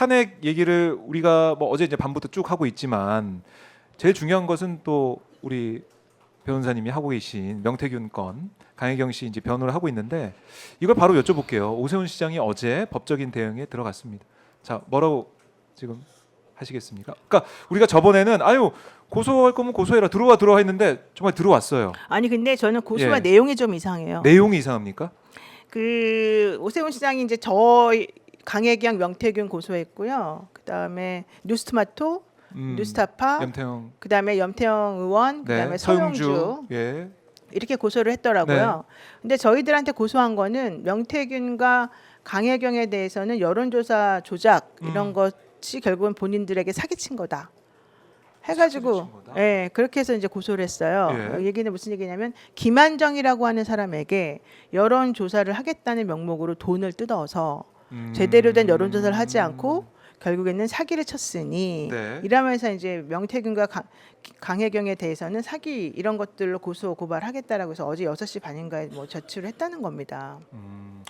탄핵 얘기를 우리가 뭐 어제 이제 밤부터 쭉 하고 있지만 제일 중요한 것은 또 우리 변호사님이 하고 계신 명태균 건 강혜경 씨 이제 변호를 하고 있는데 이걸 바로 여쭤볼게요. 오세훈 시장이 어제 법적인 대응에 들어갔습니다. 자 뭐라고 지금 하시겠습니까? 그러니까 우리가 저번에는 아유 고소할 거면 고소해라 들어와 들어와 했는데 정말 들어왔어요. 아니 근데 저는 고소가 예. 내용이 좀 이상해요. 내용이 이상합니까? 그 오세훈 시장이 이제 저 강혜경, 명태균 고소했고요. 그다음에 뉴스토마토, 음, 뉴스타파, 염태영, 그다음에 염태영 의원, 네, 그다음에 서영주 예, 이렇게 고소를 했더라고요. 네. 근데 저희들한테 고소한 거는 명태균과 강혜경에 대해서는 여론조사 조작 이런 음. 것이 결국은 본인들에게 사기친 거다. 해가지고 사기친 거다? 예 그렇게 해서 이제 고소를 했어요. 예. 어, 얘기는 무슨 얘기냐면 김한정이라고 하는 사람에게 여론 조사를 하겠다는 명목으로 돈을 뜯어서 음. 제대로 된 여론조사를 하지 않고 결국에는 사기를 쳤으니 네. 이러면서 이제 명태균과 강, 강혜경에 대해서는 사기 이런 것들로 고소 고발하겠다라고 해서 어제 6시 반인가에 뭐 저출을 했다는 겁니다. 음,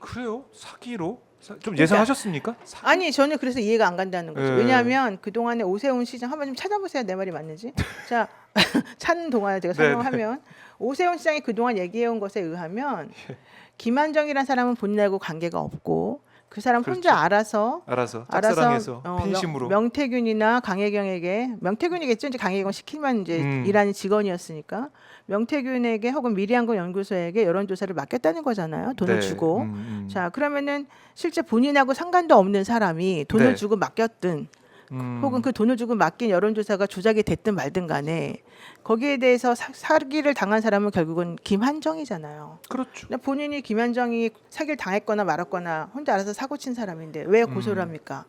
그래요? 사기로? 사- 좀 그러니까- 예상하셨습니까? 사- 아니 저는 그래서 이해가 안 간다는 거죠. 예. 왜냐하면 그 동안에 오세훈 시장 한번 좀 찾아보세요. 내 말이 맞는지. 자 찾는 동안에 제가 네, 설명하면 오세훈 시장이 그 동안 얘기해온 것에 의하면 예. 김한정이라는 사람은 본인하고 관계가 없고 그 사람 혼자 그렇죠. 알아서 알아서 알아서 짝사랑해서 어, 팬심으로 명, 태균이나 강혜경에게 명태균이겠죠. 이제 강혜경 시키면 이제 음. 일하는 직원이었으니까 명태균에게 혹은 미래한국 연구소에게 여론 조사를 맡겼다는 거잖아요. 돈을 네, 주고. 음, 음. 자 그러면은 실제 본인하고 상관도 없는 사람이 돈을 네. 주고 맡겼든 음. 혹은 그 돈을 주고 맡긴 여론조사가 조작이 됐든 말든 간에 거기에 대해서 사, 사기를 당한 사람은 결국은 김한정이잖아요. 그렇죠. 본인이 김한정이 사기를 당했거나 말았거나 혼자 알아서 사고 친 사람인데 왜 고소를 음. 합니까?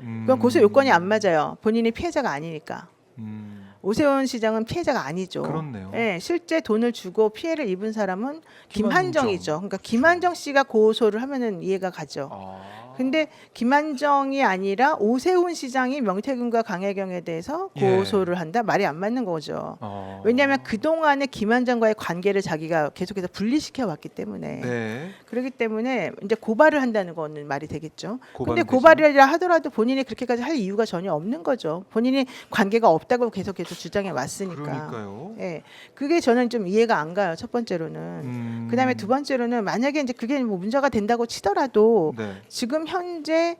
음. 그건 고소 요건이 안 맞아요. 본인이 피해자가 아니니까. 음. 오세훈 시장은 피해자가 아니죠. 그렇네요. 예, 실제 돈을 주고 피해를 입은 사람은 김한정. 김한정이죠. 그러니까 김한정 씨가 고소를 하면은 이해가 가죠. 아. 근데 김한정이 아니라 오세훈 시장이 명태균과 강혜경에 대해서 예. 고소를 한다 말이 안 맞는 거죠. 어. 왜냐하면 그 동안에 김한정과의 관계를 자기가 계속해서 분리시켜 왔기 때문에 네. 그렇기 때문에 이제 고발을 한다는 거는 말이 되겠죠. 근데 되죠. 고발이라 하더라도 본인이 그렇게까지 할 이유가 전혀 없는 거죠. 본인이 관계가 없다고 계속해서 주장해 왔으니까. 그러니까요. 예, 그게 저는 좀 이해가 안 가요. 첫 번째로는. 음. 그다음에 두 번째로는 만약에 이제 그게 뭐 문제가 된다고 치더라도 네. 지금 현재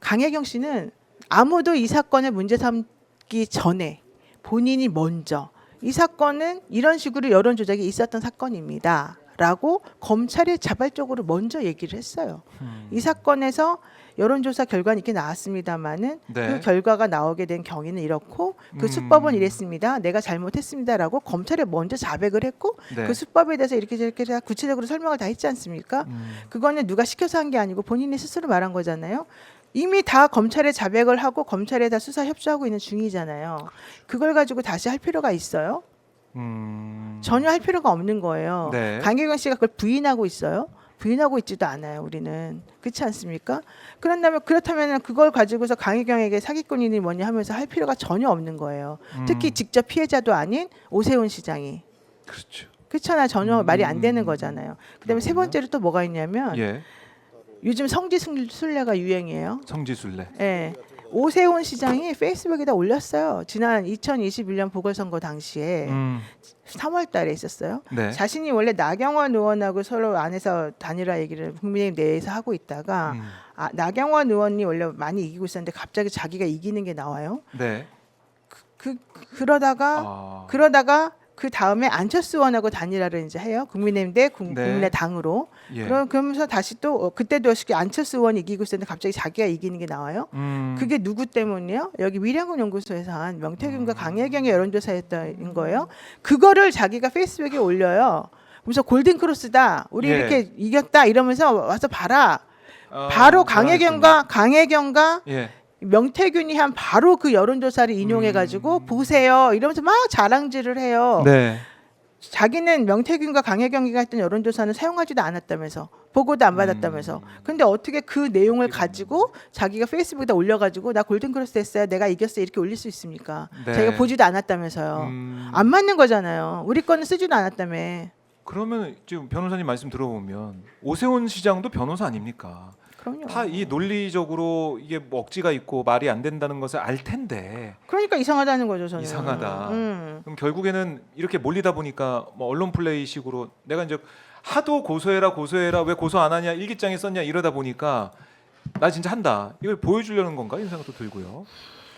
강혜경 씨는 아무도 이 사건을 문제 삼기 전에 본인이 먼저 이 사건은 이런 식으로 여론 조작이 있었던 사건입니다. 라고 검찰이 자발적으로 먼저 얘기를 했어요. 음. 이 사건에서 여론조사 결과는 이렇게 나왔습니다마는 네. 그 결과가 나오게 된 경위는 이렇고 그 음. 수법은 이랬습니다. 내가 잘못했습니다라고 검찰에 먼저 자백을 했고 네. 그 수법에 대해서 이렇게 저렇게 다 구체적으로 설명을 다 했지 않습니까? 음. 그거는 누가 시켜서 한 게 아니고 본인이 스스로 말한 거잖아요. 이미 다 검찰에 자백을 하고 검찰에 다 수사 협조하고 있는 중이잖아요. 그걸 가지고 다시 할 필요가 있어요? 음. 전혀 할 필요가 없는 거예요. 네. 강혜경 씨가 그걸 부인하고 있어요. 부인하고 있지도 않아요. 우리는 그렇지 않습니까? 그런다면 그렇다면 그걸 가지고서 강혜경에게 사기꾼이니 뭐니 하면서 할 필요가 전혀 없는 거예요. 특히 음. 직접 피해자도 아닌 오세훈 시장이 그렇죠. 그렇잖아 전혀 음. 말이 안 되는 거잖아요. 그다음에 세. 번째로 또 뭐가 있냐면 예. 요즘 성지순례가 유행이에요. 성지순례. 예. 오세훈 시장이 페이스북에다 올렸어요. 지난 2021년 보궐선거 당시에 음. 3월 달에 있었어요. 네. 자신이 원래 나경원 의원하고 서로 안에서 단일화 얘기를 국민의힘 내에서 하고 있다가 음. 아, 나경원 의원이 원래 많이 이기고 있었는데 갑자기 자기가 이기는 게 나와요. 네. 그 그 러다가 아. 그러다가 그 다음에 안철수 의원하고 단일화를 이제 해요. 국민의힘 대 국, 네. 국민의 당으로. 예. 그럼 그러면서 다시 또 어, 그때도 쉽게 안철수 의원이 이기고 있었는데 갑자기 자기가 이기는 게 나와요. 음. 그게 누구 때문이요? 여기 미량군 연구소에서 한 명태균과 음. 강혜경의 여론조사였던 거예요. 그거를 자기가 페이스북에 올려요. 그래서 골든 크로스다. 우리 예. 이렇게 이겼다 이러면서 와서 봐라. 아, 바로. 강혜경과 강혜경과 예. 명태균이 한 바로 그 여론조사를 인용해 가지고 음. 보세요. 이러면서 막 자랑질을 해요. 네. 자기는 명태균과 강혜경이가 했던 여론조사는 사용하지도 않았다면서 보고도 안 받았다면서 음. 근데 어떻게 그 내용을 가지고 자기가 페이스북에다 올려가지고 나 골든크로스 됐어요 내가 이겼어요 이렇게 올릴 수 있습니까 네. 자기가 보지도 않았다면서요 음. 안 맞는 거잖아요 우리 거는 쓰지도 않았다며 그러면 지금 변호사님 말씀 들어보면 오세훈 시장도 변호사 아닙니까? 그럼요. 다 이 논리적으로 이게 뭐 억지가 있고 말이 안 된다는 것을 알 텐데 그러니까 이상하다는 거죠, 저는. 이상하다. 음. 그럼 결국에는 이렇게 몰리다 보니까 뭐 언론 플레이식으로 내가 이제 하도 고소해라 고소해라 왜 고소 안 하냐 일기장에 썼냐 이러다 보니까 나 진짜 한다 이걸 보여주려는 건가 이런 생각도 들고요.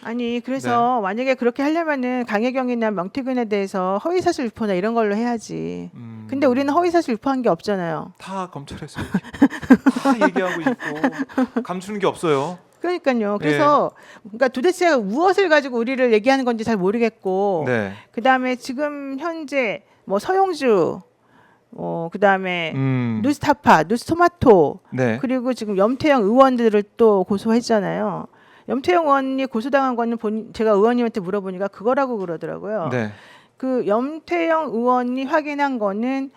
아니 그래서 네. 만약에 그렇게 하려면은 강혜경이나 명태균에 대해서 허위사실 유포나 이런 걸로 해야지. 음, 근데 우리는 허위사실 유포한 게 없잖아요. 다 검찰에서 다 얘기하고 있고 감추는 게 없어요. 그러니까요. 그래서 그러니까 도대체 무엇을 가지고 우리를 얘기하는 건지 잘 모르겠고 네. 그다음에 지금 현재 뭐 서용주 어 그다음에 음, 누스타파, 누스토마토 네. 그리고 지금 염태영 의원들을 또 고소했잖아요. 염태영 의원이 고소당한 거는 본 제가 의원님한테 물어보니까 그거라고 그러더라고요. 네. 그 염태영 의원이 확인한 거는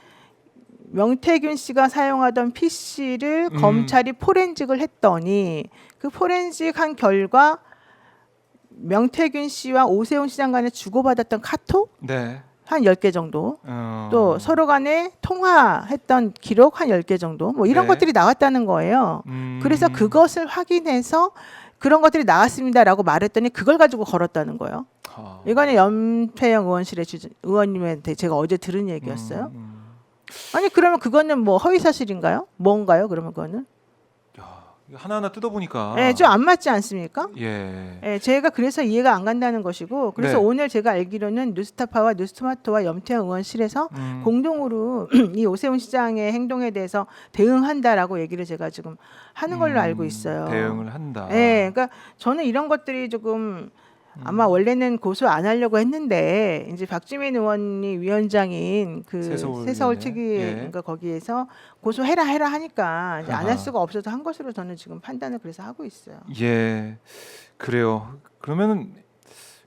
명태균 씨가 사용하던 PC를 음. 검찰이 포렌직을 했더니 그 포렌직 한 결과 명태균 씨와 오세훈 시장 간에 주고받았던 카톡 네. 한 10개 정도 어, 또 서로 간에 통화했던 기록 한 10개 정도 뭐 이런 네. 것들이 나왔다는 거예요. 음, 그래서 그것을 확인해서 그런 것들이 나왔습니다라고 말했더니 그걸 가지고 걸었다는 거예요. 아, 이거는 염태영 의원실의 주, 의원님한테 제가 어제 들은 얘기였어요. 음, 음. 아니 그러면 그거는 뭐 허위 사실인가요? 뭔가요? 그러면 그거는? 하나하나 뜯어보니까 예, 좀안 맞지 않습니까? 예. 예, 제가 그래서 이해가 안 간다는 것이고 그래서 네. 오늘 제가 알기로는 뉴스타파와 뉴스토마토와 염태영 의원실에서 음, 공동으로 이 오세훈 시장의 행동에 대해서 대응한다라고 얘기를 제가 지금 하는 걸로 음, 알고 있어요. 대응을 한다. 예, 그러니까 저는 이런 것들이 조금 음. 아마 원래는 고소 안 하려고 했는데 이제 박주민 의원이 위원장인 그 새서울 새서울 위원회. 특위 예. 그러니까 거기에서 고소해라 해라 하니까 이제 안 아하. 할 수가 없어서 한 것으로 저는 지금 판단을 그래서 하고 있어요. 예, 그래요. 그러면은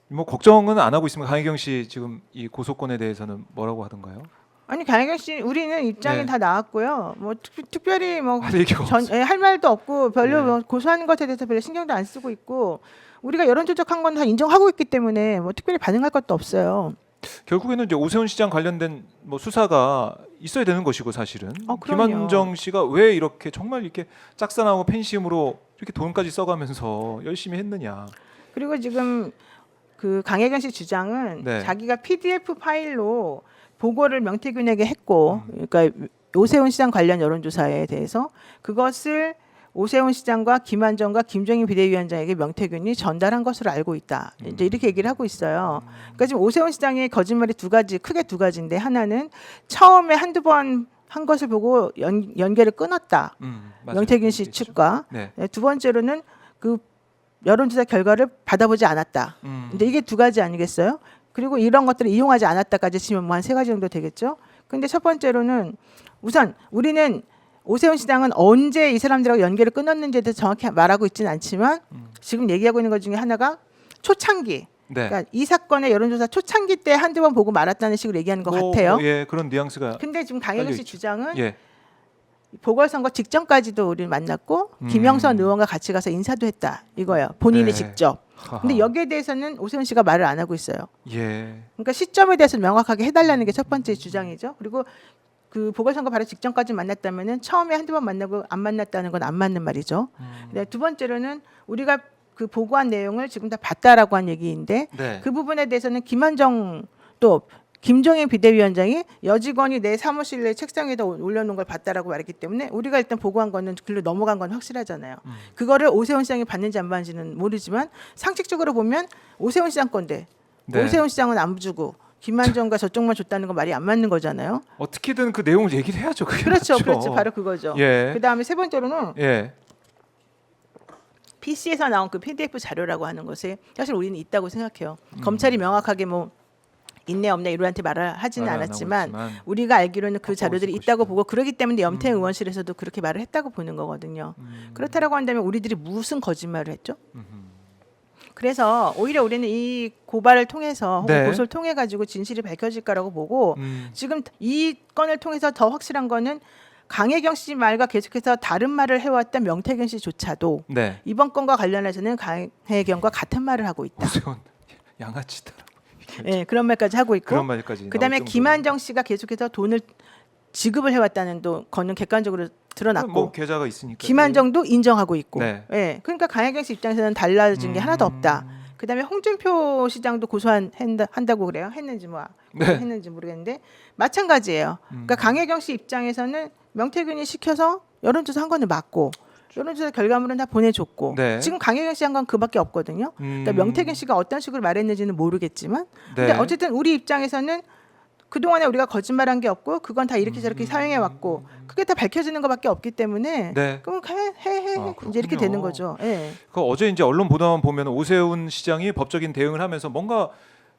뭐 걱정은 안 하고 있습니다. 강혜경 씨 지금 이 고소권에 대해서는 뭐라고 하던가요? 아니 강혜경 씨 우리는 입장이 네. 다 나왔고요. 뭐 특, 특별히 뭐 할 얘기가 전, 없어요. 예, 할 말도 없고 별로 네. 뭐 고소하는 것에 대해서 별로 신경도 안 쓰고 있고 우리가 여론 조작한 건 다 인정하고 있기 때문에 뭐 특별히 반응할 것도 없어요. 결국에는 이제 오세훈 시장 관련된 뭐 수사가 있어야 되는 것이고 사실은 어, 그럼요. 김한정 씨가 왜 이렇게 정말 이렇게 짝사랑하고 팬심으로 이렇게 돈까지 써가면서 열심히 했느냐. 그리고 지금 그 강혜경 씨 주장은 네. 자기가 PDF 파일로 보고를 명태균에게 했고, 음. 그러니까 오세훈 시장 관련 여론조사에 대해서 그것을 오세훈 시장과 김한정과 김종인 비대위원장에게 명태균이 전달한 것으로 알고 있다. 이제 이렇게 얘기를 하고 있어요. 그러니까 지금 오세훈 시장의 거짓말이 두 가지, 크게 두 가지인데 하나는 처음에 한두 번 한 것을 보고 연, 연계를 끊었다. 음, 맞아요. 명태균 씨. 측과 네. 네, 두 번째로는 그 여론조사 결과를 받아보지 않았다. 음, 근데 이게 두 가지 아니겠어요? 그리고 이런 것들을 이용하지 않았다까지 치면 뭐 한 세 가지 정도 되겠죠. 근데 첫 번째로는 우선 우리는 오세훈 시장은 언제 이 사람들하고 연계를 끊었는지에 대해서 정확히 말하고 있지는 않지만 음. 지금 얘기하고 있는 것 중에 하나가 초창기. 네. 그러니까 이 사건의 여론조사 초창기 때 한두 번 보고 말았다는 식으로 얘기하는 것 뭐, 같아요. 뭐, 예, 그런 뉘앙스가 근데 지금 강혜경 씨. 주장은 예. 보궐선거 직전까지도 우리를 만났고 음. 김영선 의원과 같이 가서 인사도 했다 이거예요. 본인이 네. 직접. 하하. 근데 여기에 대해서는 오세훈 씨가 말을 안 하고 있어요. 예. 그러니까 시점에 대해서 명확하게 해달라는 게 첫 번째 주장이죠. 그리고 그 보궐선거 바로 직전까지 만났다면은 처음에 한두 번 만나고 안 만났다는 건 안 맞는 말이죠. 음, 네, 두 번째로는 우리가 그 보고한 내용을 지금 다 봤다라고 한 얘기인데 네. 그 부분에 대해서는 김한정 또 김종인 비대위원장이 여직원이 내 사무실 내 책상 위에다 올려놓은 걸 봤다라고 말했기 때문에 우리가 일단 보고한 거는 글로 넘어간 건 확실하잖아요. 음. 그거를 오세훈 시장이 받는지 안 받는지는 모르지만 상식적으로 보면 오세훈 시장 건데 네. 오세훈 시장은 안 주고 김만정과 저쪽만 줬다는 건 말이 안 맞는 거잖아요. 어떻게든 그 내용을 얘기를 해야죠. 그게 그렇죠, 맞죠. 그렇죠, 바로 그거죠. 예. 그 다음에 세 번째로는 예. PC에서 나온 그 PDF 자료라고 하는 것에 사실 우리는 있다고 생각해요. 음. 검찰이 명확하게 뭐 있네 없네 이들한테 말을 하지는 않았지만. 우리가 알기로는 그 자료들이 있다고. 보고 그러기 때문에 염태 음. 의원실에서도 그렇게 말을 했다고 보는 거거든요. 음, 그렇다라고 한다면 우리들이 무슨 거짓말을 했죠? 음흠. 그래서 오히려 우리는 이 고발을 통해서 혹은 네. 고소를 통해 가지고 진실이 밝혀질 거라고 보고 음, 지금 이 건을 통해서 더 확실한 거는 강혜경 씨 말과 계속해서 다른 말을 해왔던 명태균 씨조차도 네. 이번 건과 관련해서는 강혜경과 같은 말을 하고 있다. 오세훈 양아치다. 예, 그런 말까지 하고 있고 그런 말까지. 그다음에 나올 정도로. 김한정 씨가 계속해서 돈을 지급을 해왔다는 또 거는 객관적으로 드러났고 뭐 계좌가 있으니까. 김한정도 인정하고 있고. 네. 예. 그러니까 강혜경 씨 입장에서는 달라진 게 음. 하나도 없다. 그다음에 홍준표 시장도 고소한 한다, 한다고 그래요. 했는지 뭐 네. 했는지 모르겠는데 마찬가지예요. 음. 그러니까 강혜경 씨 입장에서는 명태균이 시켜서 여론조사 한 거는 맞고 여론조사 결과물은 다 보내줬고 네. 지금 강혜경 씨 한 건 그밖에 없거든요. 음. 그러니까 명태균 씨가 어떤 식으로 말했는지는 모르겠지만 근데 네. 어쨌든 우리 입장에서는 그동안에 우리가 거짓말한 게 없고 그건 다 이렇게 음. 저렇게 사용해 왔고 그게 다 밝혀지는 것밖에 없기 때문에 네. 그럼 해해해 아, 이제 이렇게 그렇군요. 되는 거죠. 예. 그 어제 이제 언론 보도만 보면 오세훈 시장이 법적인 대응을 하면서 뭔가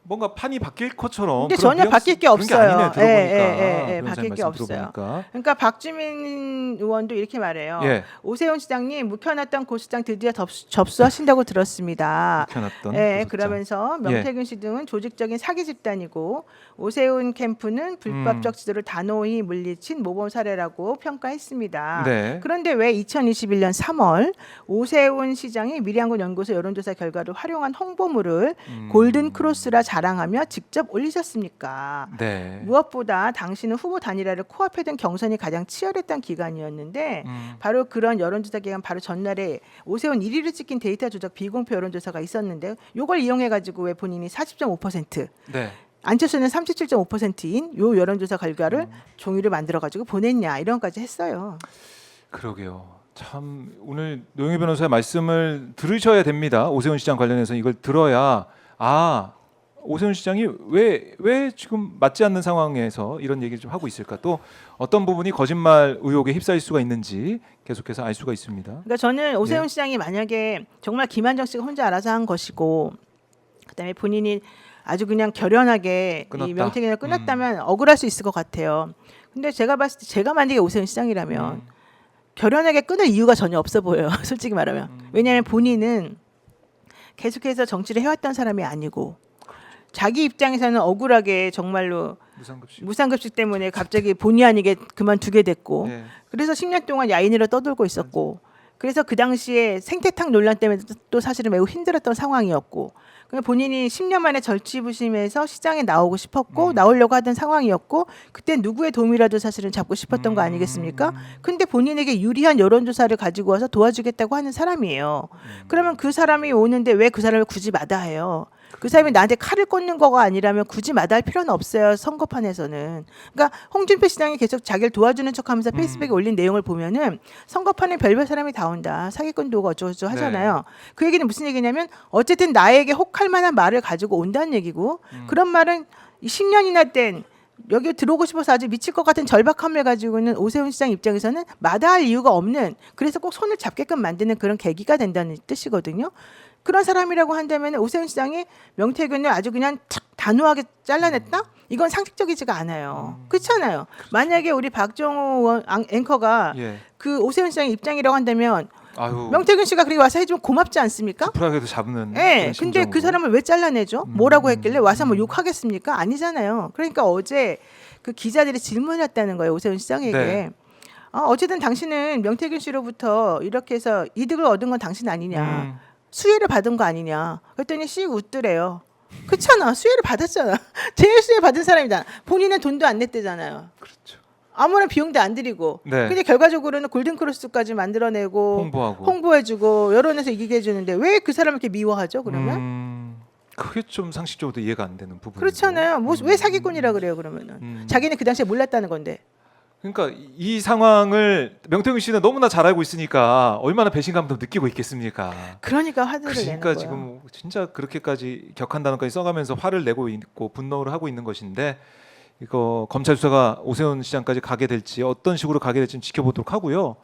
뭔가 판이 바뀔 것처럼 근데 전혀 뉘앙스- 바뀔 게 그런 없어요. 아니네, 들어보니까. 예, 예, 예, 예, 변호사님 바뀔 게 말씀 없어요. 들어보니까. 그러니까 박주민 의원도 이렇게 말해요. 예. 오세훈 시장님 묵혀놨던 고수장 드디어 접수, 접수하신다고 들었습니다. 묵혀놨던 예, 고소장. 그러면서 명태균 씨 등은 조직적인 사기 집단이고 오세훈 캠프는 불법적 지도를 단호히 물리친 모범 사례라고 평가했습니다. 네. 그런데 왜 2021년 3월 오세훈 시장이 미량군 연구소 여론조사 결과를 활용한 홍보물을 음. 골든 크로스라 자랑하며 직접 올리셨습니까? 네. 무엇보다 당신은 후보 단일화를 코앞에 둔 경선이 가장 치열했던 기간이었는데 음. 바로 그런 여론조사 기간 바로 전날에 오세훈 1위를 찍힌 데이터 조작 비공표 여론조사가 있었는데 이걸 이용해 가지고 왜 본인이 40.5% 네. 안철수는 37.5%인 요 여론조사 결과를 음. 종이를 만들어 가지고 보냈냐 이런 것까지 했어요. 그러게요. 참 오늘 노영희 변호사의 말씀을 들으셔야 됩니다. 오세훈 시장 관련해서 이걸 들어야 아 오세훈 시장이 왜 왜 지금 맞지 않는 상황에서 이런 얘기를 좀 하고 있을까? 또 어떤 부분이 거짓말 의혹에 휩싸일 수가 있는지 계속해서 알 수가 있습니다. 그러니까 저는 오세훈 네. 시장이 만약에 정말 김한정 씨가 혼자 알아서 한 것이고 그다음에 본인이 아주 그냥 결연하게 끊었다. 음. 이 명태균을 끊었다면 억울할 수 있을 것 같아요. 근데 제가 봤을 때 제가 만약에 오세훈 시장이라면 음. 결연하게 끊을 이유가 전혀 없어 보여요. 솔직히 말하면. 음. 왜냐하면 본인은 계속해서 정치를 해왔던 사람이 아니고 자기 입장에서는 억울하게 정말로 무상급식. 무상급식 때문에 갑자기 본의 아니게 그만두게 됐고 네. 그래서 10년 동안 야인으로 떠돌고 있었고 그래서 그 당시에 생태탕 논란 때문에 또- 또 사실은 매우 힘들었던 상황이었고 그냥 본인이 10년 만에 절치부심해서 시장에 나오고 싶었고 음. 나오려고 하던 상황이었고 그때 누구의 도움이라도 사실은 잡고 싶었던 거 음. 아니겠습니까? 근데 본인에게 유리한 여론조사를 가지고 와서 도와주겠다고 하는 사람이에요. 음. 그러면 그 사람이 오는데 왜 그 사람을 굳이 마다해요? 그 사람이 나한테 칼을 꽂는 거가 아니라면 굳이 마다할 필요는 없어요. 선거판에서는. 그러니까 홍준표 시장이 계속 자기를 도와주는 척하면서 페이스북에 올린 내용을 보면은 선거판에 별별 사람이 다 온다. 사기꾼도 오고 어쩌고저쩌고 하잖아요. 그 얘기는 무슨 얘기냐면 어쨌든 나에게 혹할 만한 말을 가지고 온다는 얘기고 그런 말은 10년이나 된 여기 들어오고 싶어서 아주 미칠 것 같은 절박함을 가지고는 오세훈 시장 입장에서는 마다할 이유가 없는 그래서 꼭 손을 잡게끔 만드는 그런 계기가 된다는 뜻이거든요. 그런 사람이라고 한다면 오세훈 시장이 명태균을 아주 그냥 탁 단호하게 잘라냈다? 이건 상식적이지가 않아요. 그렇잖아요. 만약에 우리 박정호 앵커가 예. 그 오세훈 시장의 입장이라고 한다면 아유. 명태균 씨가 그리고 와서 해주면 고맙지 않습니까? 불하게도 잡는. 예. 그런 근데. 그 사람을 왜 잘라내죠? 음. 뭐라고 했길래 와서 뭐 욕하겠습니까? 아니잖아요. 그러니까 어제 그 기자들이 질문했다는 거예요 오세훈 시장에게. 네. 어, 어쨌든 당신은 명태균 씨로부터 이렇게 해서 이득을 얻은 건 당신 아니냐, 음. 수혜를 받은 거 아니냐. 그랬더니 씩 웃더래요. 그렇잖아, 수혜를 받았잖아. 제일 수혜 받은 사람이다. 본인은 돈도 안 냈대잖아요. 그렇죠. 아무런 비용도 안 들이고. 네. 근데 결과적으로는 골든 크로스까지 만들어내고 홍보하고. 홍보해주고 여론에서 이기게 해주는데 왜 그 사람을 이렇게 미워하죠? 그러면 음, 그게 좀 상식적으로 이해가 안 되는 부분. 그렇잖아요. 뭐 왜 사기꾼이라 그래요? 그러면은 음. 자기는 그 당시에 몰랐다는 건데. 그러니까 이- 이 상황을 명태균 씨는 너무나 잘 알고 있으니까 얼마나 배신감도 느끼고 있겠습니까? 그러니까 화들을 내는 그러니까 거예요. 지금 진짜 그렇게까지 격한 단어까지 써가면서 화를 내고 있고 분노를 하고 있는 것인데 이거 검찰 수사가 오세훈 시장까지 가게 될지 어떤 식으로 가게 될지 지켜보도록 하고요.